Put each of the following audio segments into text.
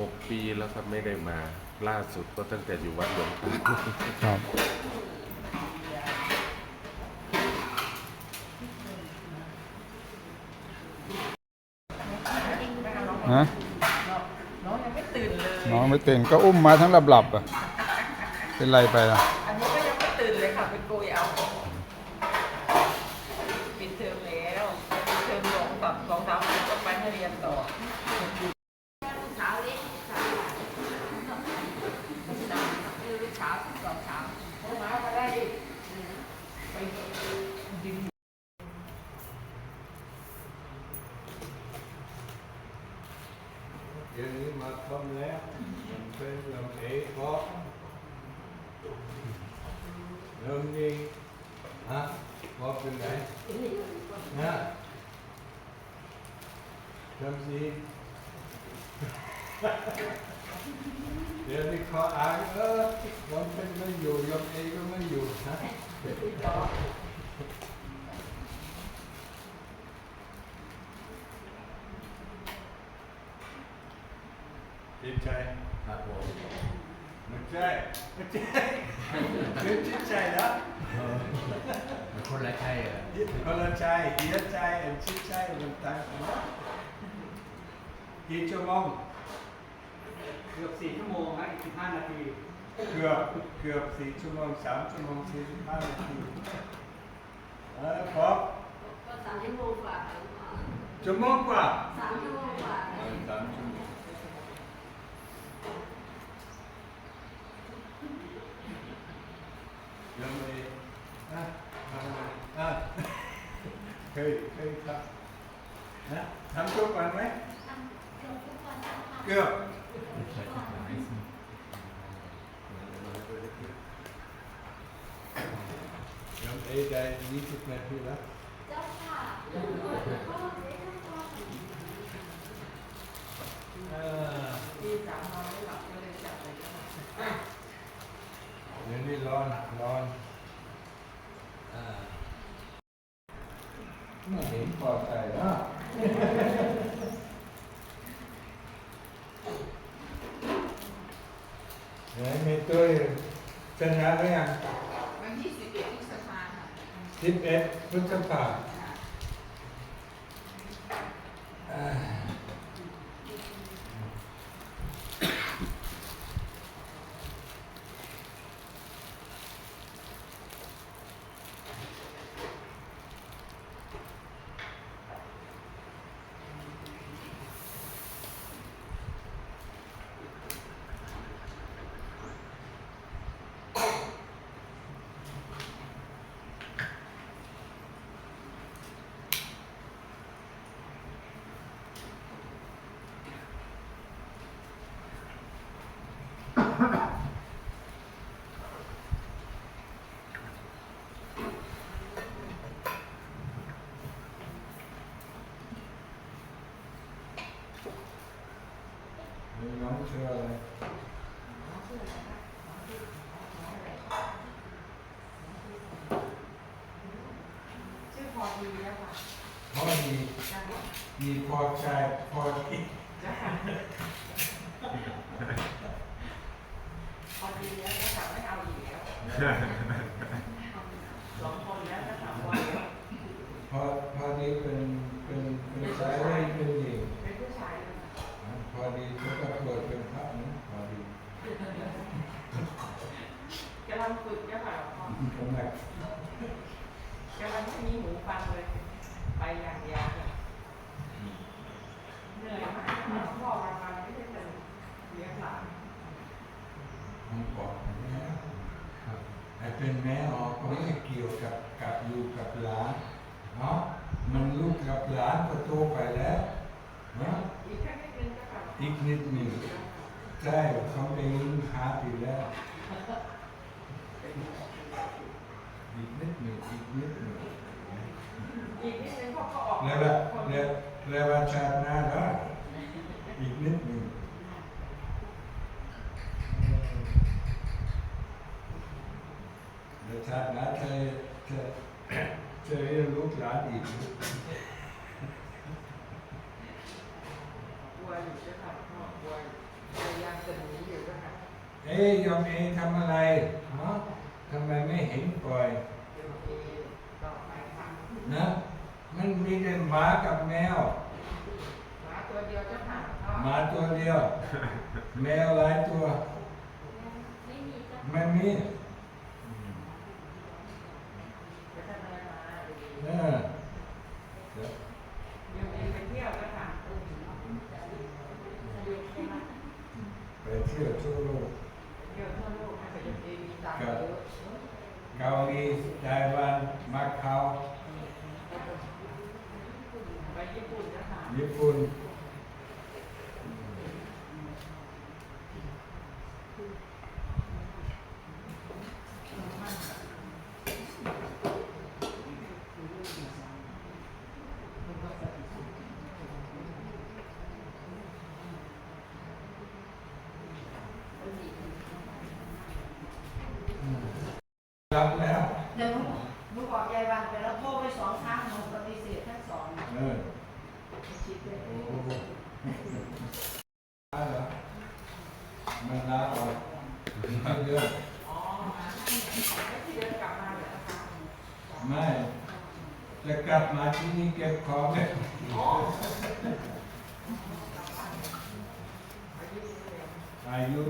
หกปีแล้วครับไม่ได้มา ล่าสุดก็ตั้งแต่อยู่วัดหลวงตาครับฮะน้องยังไม่ตื่นเลย น้องไม่ตื่นก็อุ้มมาทั้งหลับๆอะ เป็นไรไปอะ อันนี้ก็ยังไม่ตื่นเลยค่ะเป็นโกยเอาปิดเทอมแล้วปิดเทอมสองกับสองสามวันก็ไปให้เรียนต่อเช้าเล็กเช้าลูกเช้าสองเช้าโอ้มาก็ได้ดิไปดึง เดี๋ยวนี้มาทำแล้วมันเป็นลำเอกเพราะลำนี้ฮะพอเป็นไหน นะลำสีเดี๋ยวนี้เขาอ่านเออลำเป็นไม่อยู่ลำเอกก็ไม่อยู่ฮะจิตใจครับผมไม่ใช่ไม่ใช่ อคนละใจเดียใจเอ็นชิดใจมันต่างกันนะกี่ชั่วโมงเกือบสี่ชั่วโมงครับอีกสิบห้านาที เกือบเกือบสี่ชั่วโมงสามชั่วโมงสี่สิบห้านาทีเออพอก็สามชั่วโมงกว่าชั่วโมงกว่าสามชั่วโมงกว่าเออสามชั่วโมงยังไม่อะทำไมอะ เคยเคยทำนะทำทุกวันไหมเกือบทุกวันค่ะเกือบยังเอได้ยี่สิบนาทีแล้วเจ้าค่ะอ่าที่สามนอนไม่หลับก็เลยจับเลยค่ะเดี๋ยวนี้ร้อนร้อนอ่า ไม่เห็นพอใจนะไหนมีตัวชนะหรือยังวันที่สิบเอ็ดพฤษภาค่ะสิบเอ็ดพฤษภาอ่า น้องชื่ออะไรชื่อพอดีแล้วค่ะพ่อดีดีพอใจพอดีจ้าพอดีแล้วก็ถามไม่เอาอีกแล้วสองคนแล้วก็ถามว่า พอพอดีเป็นเป็นเป็นชายได้เป็นหญิง เป็นผู้ชายเลยค่ะ อ่าพอดีเขาก็เกิดเป็นพระนะพอดี กำ ลังฝึกเนี่ยค่ะพ่อทำไมกำลังไม่มีหูฟังเลย ไปอย่างเดียวค่ะเหนื่อยมากค่ะพ่อวันวันไม่ได้เป็นเลี้ยงหลานผมบอกแล้วไอ้เป็นแม่ออกก็ไม่ได้เกี่ยวกับกับลูกกับหลานเนาะมันลูกกับหลานก็โตไปแล้วเนาะอีกแค่นิดนึงก็ค่ะอีกนิดหนึ่งใช่เขาเป็นหาปีแล้ว อีกนิดหนึ่งอีกนิดหนึ่งอีกนิดนึงพ่อก็ออกแล้วละแล้วแล้วว่าชาติหน้าได้อีกนิดหนึ่งแล้วชาติหน้าเธอเธอเธอเรียนลูกหลานอีกกลัวอยู่ใช่ค่ะพ่อกลัวอยู่พยายามจะหนีอยู่ด้วยนะเอ๊ยยอมเองทำอะไรเนาะ ทำไมไม่เห็นปล่อยเดี๋ยวมีต่อไปค่ะนะมันมีแต่หมากับแมวหมาตัวเดียวเจ้าค่ะหมาตัวเดียว แมวหลายตัวไม่มีจ้ะไม่มีจะทำอะไรมาดีเออเดี๋ยวเดี๋ยวเองไปเที่ยวเจ้าค่ะไปเที่ยวทั่วโลก เที่ยวทั่วโลกให้ไปเดี๋ยวเองมีตังค์เยอะ เกาหลีไต้หวันมาเก๊าไปญี่ปุ่นเจ้าค่ะ ญี่ปุ่น รับแล้วเดี๋ยวหนูบอกยายวันไปแล้วโทรไปสองครั้งหนูปฏิเสธทั้งสองเออคิดเลยโอ้โหลาเหรอมันลาออกมาเยอะอ๋อมาแล้วที่เดินกลับมาเหรอคะไม่จะกลับมาที่นี่เก็บของเนี่ยอ๋ออายุ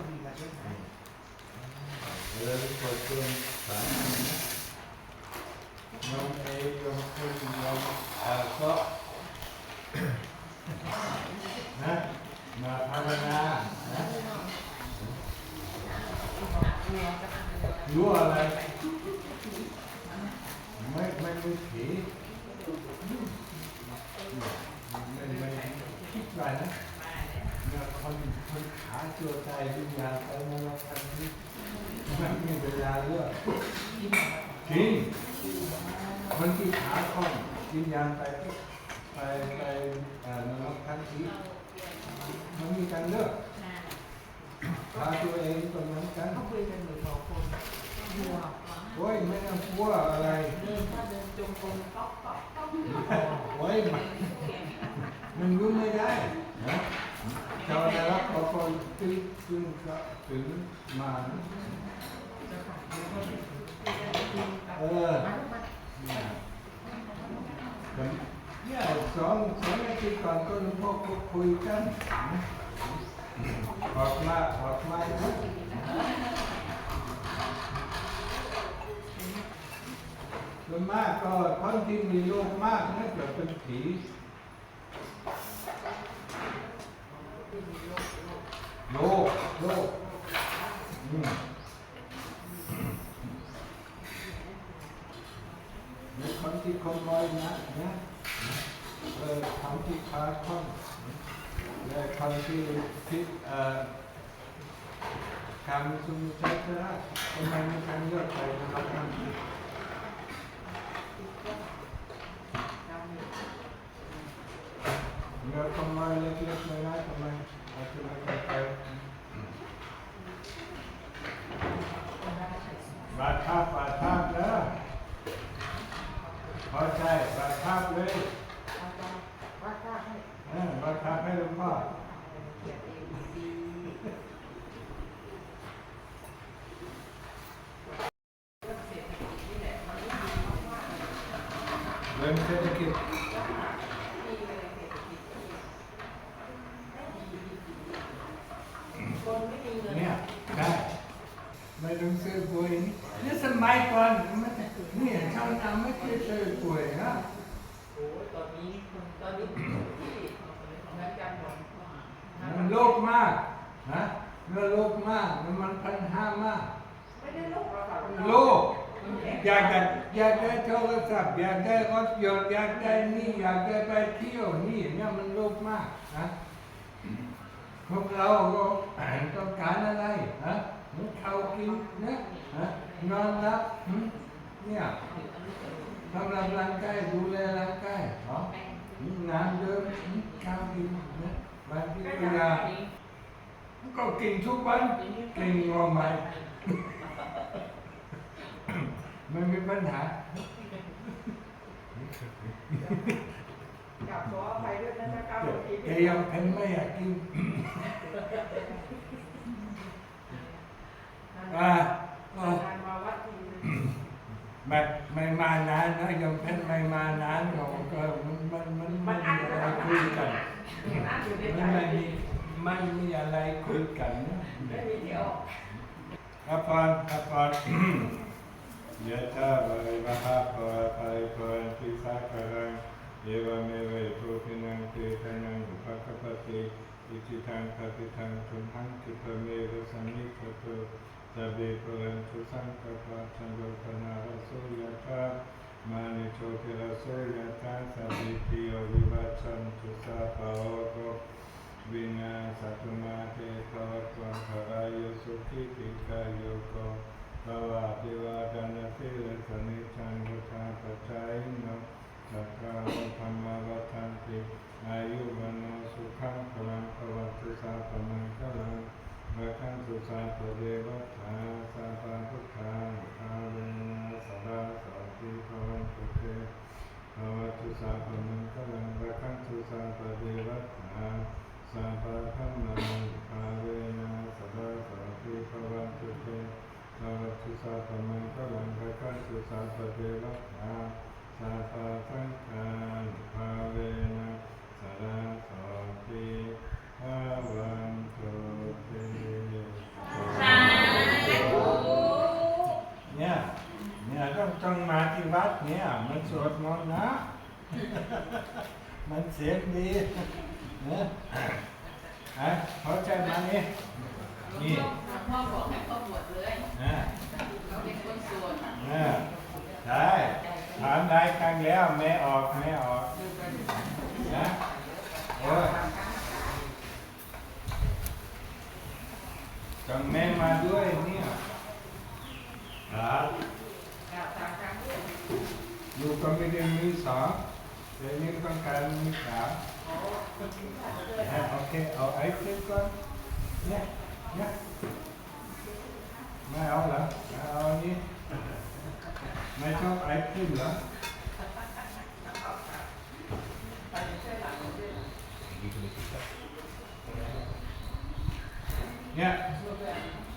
น้องอาก็นะมาภาวนานะรู้อะไรไม่ไม่รู้ผีไม่ไม่คิดไปนะ เนี่ยคนคนขาตัวใจวิญญาณไปนรกทันทีไม่มีเวลาเลือกจริงคนที่ขาคล่องวิญญาณไปไปไปเอ่อนรกทันทีมันมีการเลือกพาตัวเองก็เหมือนกันเขาคุยกันอยู่สองคนหัวโอ้ยไม่ต้องกลัวอะไรเดินถ้าเดินจงกรมก๊อกก๊อกก๊อกโอ้ยมันมันรู้ไม่ได้นะ ชาวนารับพอคนตื่นตื่นก็ตื่นมาเออเนี่ยสองสองอาทิตย์ก่อนก็หลวงพ่อก็คุยกันออกมาออกมานะส่วนมากก็คนที่มีโรคมากนั่นจะเป็นผี โยกโยกอืคนที่คนลอยนะนะเออคนที่ขาข้องและคนที่ที่เอ่อการชุมชนนะทำไมไม่การยอะไปนะครับเงาทำไมเล็กๆม่ได้ทำไมอาจจะไมาไป ให้เออบัตรภาพให้หลวงพ่อ เกียรติเองดี เรื่องเศรษฐกิจ คนไม่มีเงิน เนี่ยได้ไม่ต้องซื้อปุ๋ยนี่นี่ส มัยก่อนมันนี่ชาวนาไม่เคยซื้อปุ๋ยนะโอ้ยตอนนี้คนตอนนี้ที่เหมือนกันหมดมันโลภมากนะมื่อโลภมากมันมันปัญหามาก ไม่ได้โลกหรอกค่ะโลภอยากได้อยากได้โทรศัพท์อยากได้รถยนต์อยากได้นี่อยากได้ไปเที่ยวนี่เนี่ยมันโลภมากนะพวกเราก็ต้องการอะไรนะเขากินนะนะ นอนหลับหึเนี่ยทำร่างกายดูแลร่างกายเนาะน้ำเดิมข้าวกินนะบางทีก็ยาก็กินทุกวันกินงอใหม่ไม่มีปัญหากับขออภัยด้วยนะครับแกยังเพ็นไม่อยากกินอ่าอ่าการมาวัดที ไม่ไม่มานานนะยังเพ็นไม่มานานก็ก็มันมันมันไม่มีอะไรคุยกันอย่างนั้นอยู่ในมันใจไม่มีไม่มีอะไรคุยกันนะไม่มีที่ออกครับพรครับพรยะถาวะริวหะภวะไตโพติสักการังเอวเมเวทุตินังเตทะนังอุปกปปติอิจิตังปฏิทังทุมหังคิปะเมวะสมมิคตุ สัพเพปุเรนตุสังกปะจันโทปนาระโสยะถามานิโชติระโสยะถาสั พพิติโยวิวัชชันตุสัพพะโอโกวินาสตุมาเตภวตวันภรายสุขิติกายโยโกภวะติวาตาภักกาลธรรมวัฏันติอายุวันโนสุขังพลังภวัตุสาวัคันตุสาปเดวัฏฐาสาปาพุทธาภาเวนะสดาสัพพิภวันตุเตภวตุสาปมังคลังรักขันตุสาปเดวัฏฐาสัพพะธรรมังภาเวนะสดาสัพพิภวันตุเตภวตุสาปมังคลังรักขันตุสาปเดวัฏฐาสัพพะสังฆังภาเวนะสดาสัพพิภวันตุเต เนี่ย เนี่ยต้องต้องมาที่วัดเนี่ย มันสวดมนต์นะ มันเสียงดีนะฮะเข้าใจไหมนี่นี่พ่อบอกให้พ่อบวชเลยนะเขาเป็นคนสวดนะได้ถามได้ครั้งแล้วไม่ออกไม่ออกนะโอ้ย ต้องแม่มาด้วยเนี่ยครับกราบตามครั้งด้วยลูกก็ไม่ได้มีสองแต่นี่ต้องการมีสามโอ้คนกินข้าวด้วยอะโอเคเอาไอติมก่อนเนี่ยเนี่ยไม่เอาเหรอไม่เอาอันนี้ไม่ชอบไอติมเหรอไปช่วยหลังด้วย เ